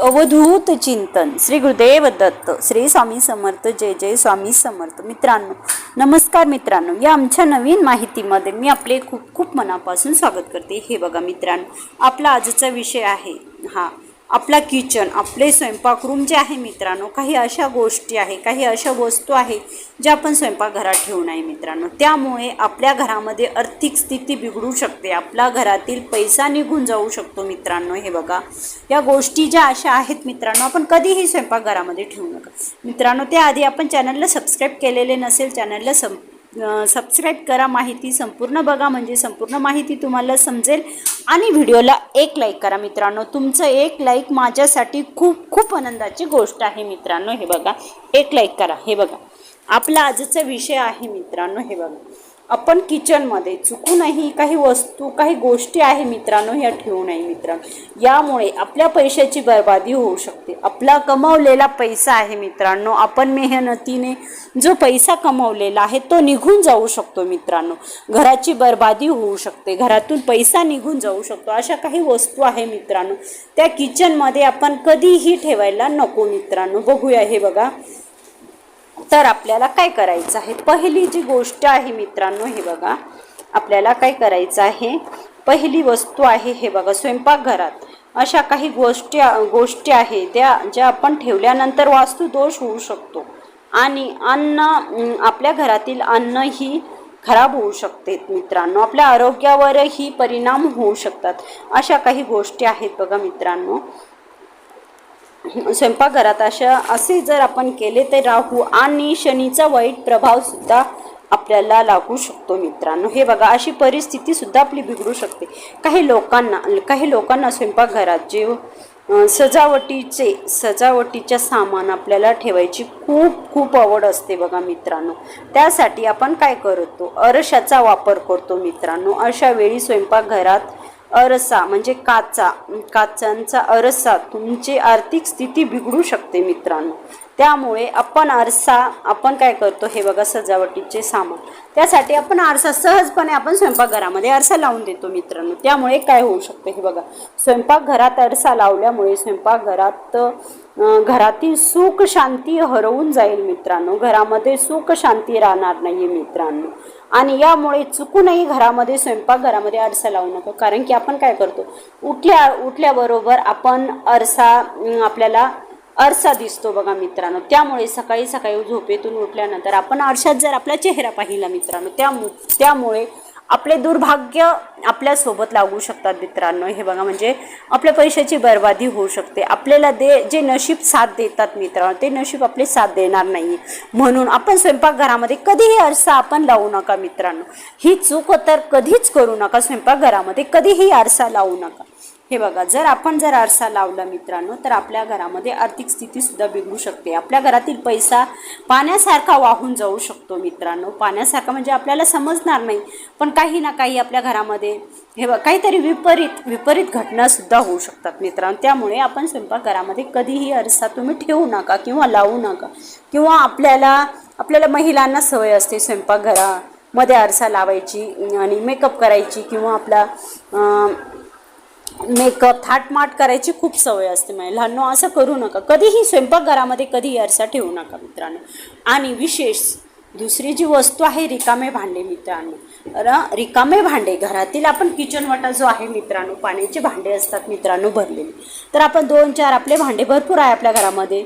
अवधूत चिंतन. श्री गुरुदेव दत्त श्री स्वामी समर्थ जय जय स्वामी समर्थ. मित्रांनो नमस्कार मित्रांनो. या आमच्या नवीन माहितीमध्ये मी आपले खूप खूप मनापासून स्वागत करते. हे बघा मित्रांनो आपला आजचा विषय आहे हा आपला किचन आपले स्वयंपाकरूम जे आहे मित्रांनो काही अशा गोष्टी आहे काही अशा वस्तू आहे ज्या आपण स्वयंपाकघरात ठेवू नये मित्रांनो. त्यामुळे आपल्या घरामध्ये आर्थिक स्थिती बिघडू शकते आपला घरातील पैसा निघून जाऊ शकतो मित्रांनो. हे बघा या गोष्टी ज्या अशा आहेत मित्रांनो आपण कधीही स्वयंपाकघरामध्ये ठेवू नका. मित्रांनो त्याआधी आपण चॅनलला सबस्क्राईब केलेले नसेल चॅनलला सं सबस्क्राईब करा माहिती संपूर्ण बघा म्हणजे संपूर्ण माहिती तुम्हाला समजेल. आणि व्हिडिओला एक लाईक करा मित्रांनो. तुमचं एक लाईक माझ्यासाठी खूप खूप आनंदाची गोष्ट आहे मित्रांनो. हे बघा. एक लाईक करा. हे बघा. आपला आजचा विषय आहे मित्रांनो. हे बघा. आपण किचनमध्ये चुकूनही काही वस्तू काही गोष्टी आहे मित्रांनो ह्या ठेवू नये मित्रांनो. यामुळे आपल्या पैशाची बर्बादी होऊ शकते. आपला कमावलेला पैसा आहे मित्रांनो. आपण मेहनतीने जो पैसा कमावलेला आहे तो निघून जाऊ शकतो मित्रांनो. घराची बर्बादी होऊ शकते. घरातून पैसा निघून जाऊ शकतो. अशा काही वस्तू आहे मित्रांनो. त्या किचनमध्ये आपण कधीही ठेवायला नको मित्रांनो. बघूया हे बघा. तर आपल्याला काय करायचं आहे? पहिली जी गोष्ट आहे मित्रांनो हे बघा. आपल्याला काय करायचं आहे? पहिली वस्तू आहे हे बघा स्वयंपाकघरात. अशा काही गोष्टी गोष्टी आहे त्या ज्या आपण ठेवल्यानंतर वास्तू दोष होऊ शकतो. आणि अन्न आपल्या घरातील अन्न ही खराब होऊ शकते मित्रांनो. आपल्या आरोग्यावरही परिणाम होऊ शकतात. अशा काही गोष्टी आहेत बघा मित्रांनो. स्वयंपाकघरात अशा असे जर आपण केले तर राहू आणि शनीचा वाईट प्रभावसुद्धा आपल्याला लागू शकतो मित्रांनो. हे बघा अशी परिस्थितीसुद्धा आपली बिघडू शकते. काही लोकांना काही लोकांना स्वयंपाकघरात जे सजावटीचे सजावटीच्या सामान आपल्याला ठेवायची खूप खूप आवड असते बघा मित्रांनो. त्यासाठी आपण काय करतो? अरशाचा वापर करतो मित्रांनो. अशा वेळी स्वयंपाकघरात अरसा म्हणजे काचा काचांचा अरसा तुमची आर्थिक स्थिती बिघडू शकते मित्रांनो. त्यामुळे आपण आरसा आपण काय करतो हे बघा सजावटीचे सामान. त्यासाठी आपण आरसा सहजपणे आपण स्वयंपाकघरामध्ये आरसा लावून देतो मित्रांनो. त्यामुळे काय होऊ शकतं हे बघा. स्वयंपाकघरात आरसा लावल्यामुळे स्वयंपाकघरात घरातील सुख शांती हरवून जाईल मित्रांनो. घरामध्ये सुख शांती राहणार नाही मित्रांनो. आणि यामुळे चुकूनही घरामध्ये स्वयंपाकघरामध्ये आरसा लावू नका. कारण की आपण काय करतो उठल्या उठल्याबरोबर आपण आरसा आपल्याला आरसा दिसतो बघा मित्रांनो. त्यामुळे सकाळी सकाळी झोपेतून उठल्यानंतर आपण आरशात जर आपला चेहरा पाहिला मित्रांनो त्यामु त्यामुळे आपले दुर्भाग्य आपल्यासोबत लागू शकतात मित्रांनो. हे बघा म्हणजे आपल्या पैशाची बर्बादी होऊ शकते. आपल्याला दे जे नशीब साथ देतात मित्रांनो ते नशीब आपले साथ देणार नाही. म्हणून आपण स्वयंपाकघरामध्ये कधीही आरसा आपण लावू नका मित्रांनो. ही चूक तर कधीच करू नका स्वयंपाकघरामध्ये कधीही आरसा लावू नका. हे बघा जर आपण जर आरसा लावला मित्रांनो तर आपल्या घरामध्ये आर्थिक स्थितीसुद्धा बिघडू शकते. आपल्या घरातील पैसा पाण्यासारखा वाहून जाऊ शकतो मित्रांनो. पाण्यासारखा म्हणजे आपल्याला समजणार नाही पण काही ना काही आपल्या घरामध्ये हे बघ काहीतरी विपरीत विपरीत घटनासुद्धा होऊ शकतात मित्रांनो. त्यामुळे आपण स्वयंपाकघरामध्ये कधीही आरसा तुम्ही ठेवू नका किंवा लावू नका. किंवा आपल्याला आपल्याला महिलांना सवय असते स्वयंपाकघरामध्ये आरसा लावायची आणि मेकअप करायची किंवा आपला मेकअप थाटमाट करायची खूप सवय असते महिलांनो असं करू नका. कधीही स्वयंपाकघरामध्ये कधी आरसा ठेवू नका मित्रांनो. आणि विशेष दुसरी जी वस्तू आहे रिकामे भांडे मित्रांनो. रिकामे भांडे घरातील आपण किचन वाटा जो आहे मित्रांनो पाण्याचे भांडे असतात मित्रांनो भरलेले. तर आपण दोन चार आपले भांडे भरपूर आहे आपल्या घरामध्ये.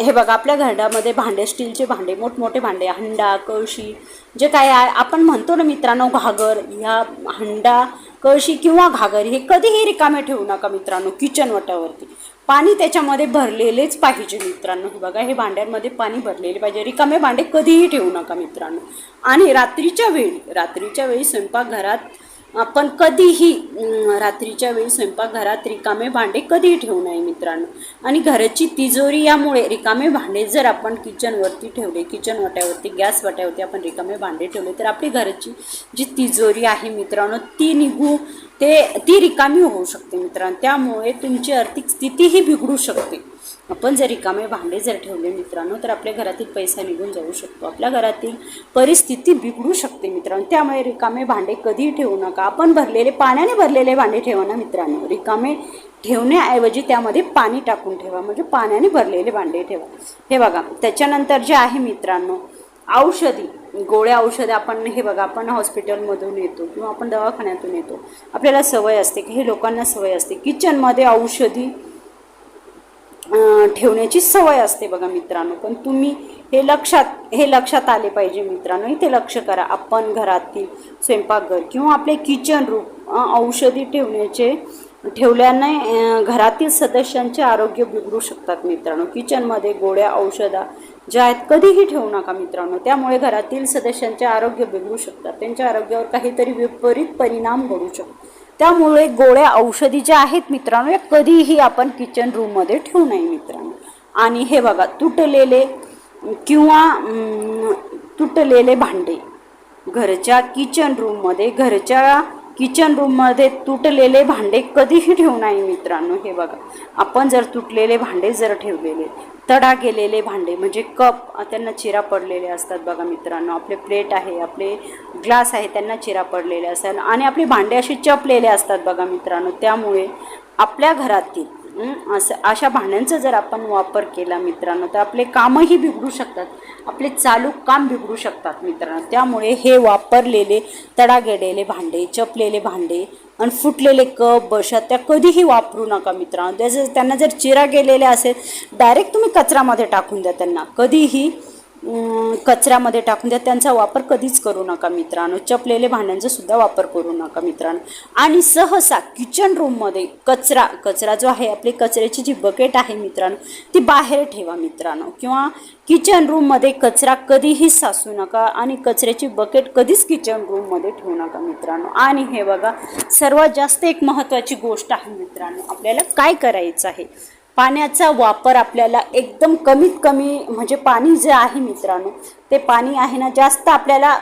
हे बघा आपल्या घरामध्ये भांडे स्टीलचे भांडे मोठमोठे भांडे हंडा कळशी जे काय आहे आपण म्हणतो ना मित्रांनो घागर ह्या हंडा कळशी किंवा घागर हे कधीही रिकामे ठेवू नका मित्रांनो किचन वटावरती पाणी त्याच्यामध्ये भरलेलेच पाहिजे मित्रांनो. हे बघा हे भांड्यांमध्ये पाणी भरलेले पाहिजे. रिकामे भांडे कधीही ठेवू नका मित्रांनो. आणि रात्रीच्या वेळी रात्रीच्या वेळी स्वयंपाकघरात आपण कधीही रात्रीच्या वेळी स्वयंपाकघरात रिकामे भांडे कधीही ठेवू नये मित्रांनो. आणि घराची तिजोरी यामुळे रिकामे भांडे जर आपण किचनवरती ठेवले किचन वाट्यावरती गॅस वाट्यावरती आपण रिकामे भांडे ठेवले तर आपली घराची जी तिजोरी आहे मित्रांनो ती निघू ते ती रिकामी होऊ शकते मित्रांनो. त्यामुळे तुमची आर्थिक स्थितीही बिघडू शकते. आपण जर रिकामे भांडे जर ठेवले मित्रांनो तर आपल्या घरातील पैसा निघून जाऊ शकतो. आपल्या घरातील परिस्थिती बिघडू शकते मित्रांनो. त्यामुळे रिकामे भांडे कधीही ठेवू नका. आपण भरलेले पाण्याने भरलेले भांडे ठेवा ना मित्रांनो. रिकामे ठेवण्याऐवजी त्यामध्ये पाणी टाकून ठेवा. म्हणजे पाण्याने भरलेले भांडे ठेवा. हे बघा त्याच्यानंतर जे आहे मित्रांनो औषधी गोळ्या औषधं आपण हे बघा आपण हॉस्पिटलमधून येतो किंवा आपण दवाखान्यातून येतो. आपल्याला सवय असते काही लोकांना सवय असते. किचनमध्ये औषधी ठेवण्याची सवय असते बघा मित्रांनो. पण तुम्ही हे लक्षात हे लक्षात आले पाहिजे मित्रांनो. इथे लक्ष करा. आपण घरातील स्वयंपाकघर किंवा आपले किचन रूप औषधी ठेवण्याचे ठेवल्याने घरातील सदस्यांचे आरोग्य बिघडू शकतात मित्रांनो. किचनमध्ये गोळ्या औषधा ज्या आहेत कधीही ठेवू नका मित्रांनो. त्यामुळे घरातील सदस्यांचे आरोग्य बिघडू शकतात. त्यांच्या आरोग्यावर काहीतरी विपरीत परिणाम घडू शकतो. त्यामुळे गोळ्या औषधी ज्या आहेत मित्रांनो या कधीही आपण किचन रूममध्ये ठेवू नये मित्रांनो. आणि हे बघा तुटलेले किंवा तुटलेले भांडे. घरच्या किचन रूममध्ये घरच्या किचन रूममध्ये तुटलेले भांडे कधीही ठेवू नये मित्रांनो हे बघा. आपण जर तुटलेले भांडे जर ठेवलेले तडा गेलेले भांडे म्हणजे कप त्यांना चिरा पडलेले असतात बघा मित्रांनो. आपले प्लेट आहे आपले ग्लास आहे त्यांना चिरा पडलेले असतात. आणि आपली भांडे असे चपलेले असतात बघा मित्रांनो. त्यामुळे आपल्या घरातील असं अशा भांड्यांचा जर आपण वापर केला मित्रांनो तर आपले कामही बिघडू शकतात. आपले चालू काम बिघडू शकतात मित्रांनो. त्यामुळे हे वापरलेले तडा गेलेले भांडे चपलेले भांडे आणि फुटलेले कप बशा त्या कधीही वापरू नका मित्रांनो. त्याचं त्यांना जर चिरा गेलेले असेल डायरेक्ट तुम्ही कचऱ्यामध्ये टाकून द्या त्यांना. कधीही कचऱ्यामध्ये टाकून द्या. त्यांचा वापर कधीच करू नका मित्रांनो. चपलेले भांड्यांचा सुद्धा वापर करू नका मित्रांनो. आणि सहसा किचन रूममध्ये कचरा कचरा जो आहे आपली कचऱ्याची जी बकेट आहे मित्रांनो ती बाहेर ठेवा मित्रांनो. किंवा किचन रूममध्ये कचरा कधीही साचू नका आणि कचऱ्याची बकेट कधीच किचन रूममध्ये ठेवू नका मित्रांनो. आणि हे बघा सर्वात जास्त एक महत्त्वाची गोष्ट आहे मित्रांनो आपल्याला काय करायचं आहे? पाण्याचा वापर आपल्याला एकदम कमीत कमी म्हणजे पाणी जे आहे मित्रांनो ते पाणी आहे ना जास्त आपल्याला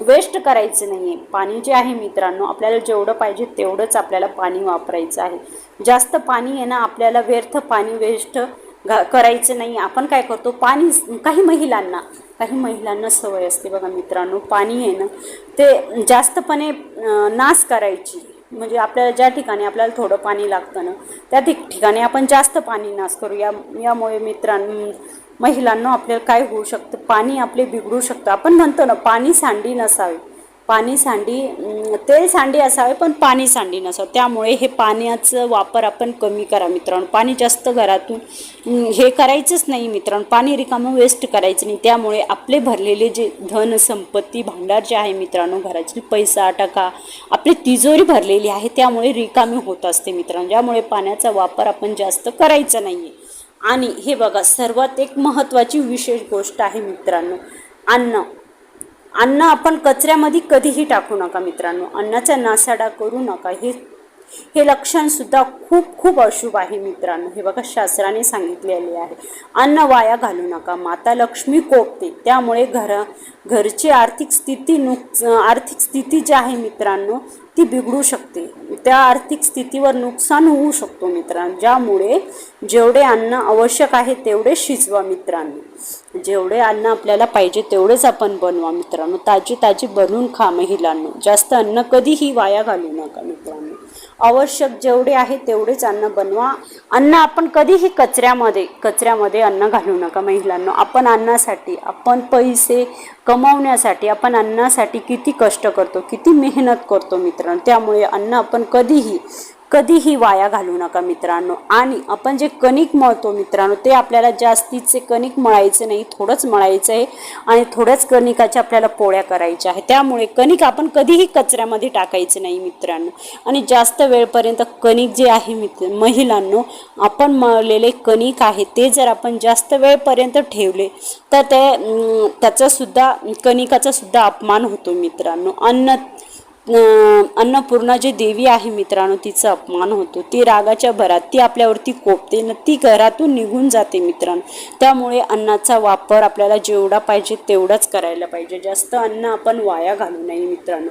वेस्ट करायचं नाही आहे पाणी जे आहे मित्रांनो आपल्याला जेवढं पाहिजे तेवढंच आपल्याला पाणी वापरायचं आहे. जास्त पाणी आहे ना आपल्याला व्यर्थ पाणी वेस्ट घा करायचं नाही आपण काय करतो पाणी काही महिलांना काही महिलांना सवय असते बघा मित्रांनो पाणी आहे ना ते जास्तपणे नाश करायची. म्हणजे आपल्याला ज्या ठिकाणी आपल्याला थोडं पाणी लागतं ना त्या ठिक ठिकाणी आपण जास्त पाणी नाश करू. या यामुळे मित्रां महिलांना आपल्याला काय होऊ शकतं? पाणी आपले बिघडू शकतं. आपण म्हणतो ना पाणी सांडी नसावे. पाणी सांडी तेल सांडी असावे पण पाणी सांडी नसावं. त्यामुळे हे पाण्याचं वापर आपण कमी करा मित्रांनो. पाणी जास्त घरातून हे करायचंच नाही मित्रांनो. पाणी रिकामं वेस्ट करायचं नाही. त्यामुळे आपले भरलेले जे धन संपत्ती भांडार जे आहे मित्रांनो घराची पैसा टका आपली तिजोरी भरलेली आहे त्यामुळे रिकामी होत असते मित्रांनो. ज्यामुळे पाण्याचा वापर आपण जास्त करायचा नाही आहे आणि हे बघा सर्वात एक महत्त्वाची विशेष गोष्ट आहे मित्रांनो अन्न. अन्न आपण कचऱ्यामध्ये कधीही टाकू नका मित्रांनो. अन्नाचा नासाडा करू नका. हे हे लक्षणसुद्धा खूप खूप अशुभ आहे मित्रांनो. हे बघा शास्त्राने सांगितलेले आहे. अन्न वाया घालू नका. माता लक्ष्मी कोपते. त्यामुळे घर घरची आर्थिक स्थिती नुक आर्थिक स्थिती जी आहे मित्रांनो ती बिघडू शकते. त्या आर्थिक स्थितीवर नुकसान होऊ शकतो मित्रांनो. ज्यामुळे जेवढे अन्न आवश्यक आहे तेवढे शिजवा मित्रांनो. जेवढे अन्न आपल्याला पाहिजे तेवढेच आपण बनवा मित्रांनो. ताजी ताजी बनवून खा महिलांनो. जास्त अन्न कधीही वाया घालू नका मित्रांनो. आवश्यक जेवढे आहे तेवढेच अन्न बनवा. अन्न आपण कधीही कचऱ्यामध्ये कचऱ्यामध्ये अन्न घालू नका महिलांना. आपण अन्नासाठी आपण पैसे कमावण्यासाठी आपण अन्नासाठी किती कष्ट करतो किती मेहनत करतो मित्रांनो. त्यामुळे अन्न आपण कधीही कधीही वाया घालू नका मित्रांनो. आणि आपण जे कणिक मळतो मित्रांनो ते आपल्याला जास्तीचे कणिक मळायचे नाही थोडंच मळायचं आहे आणि थोड्याच कणिकाच्या आपल्याला पोळ्या करायच्या आहे त्यामुळे कणिक आपण कधीही कचऱ्यामध्ये टाकायचे नाही मित्रांनो. आणि जास्त वेळपर्यंत कणिक जे आहे मित्र महिलांनो आपण मळलेले कणिक आहे ते जर आपण जास्त वेळपर्यंत ठेवले तर ते त्याचासुद्धा कणिकाचासुद्धा अपमान होतो मित्रांनो. अन्न अन्नपूर्णा जे देवी आहे मित्रांनो तिचा अपमान होतो. ती रागाच्या भरात ती आपल्यावरती कोपते न ती घरातून निघून जाते मित्रांनो. त्यामुळे अन्नाचा वापर आपल्याला जेवढा पाहिजे तेवढाच करायला पाहिजे. जास्त अन्न आपण वाया घालू नये मित्रांनो.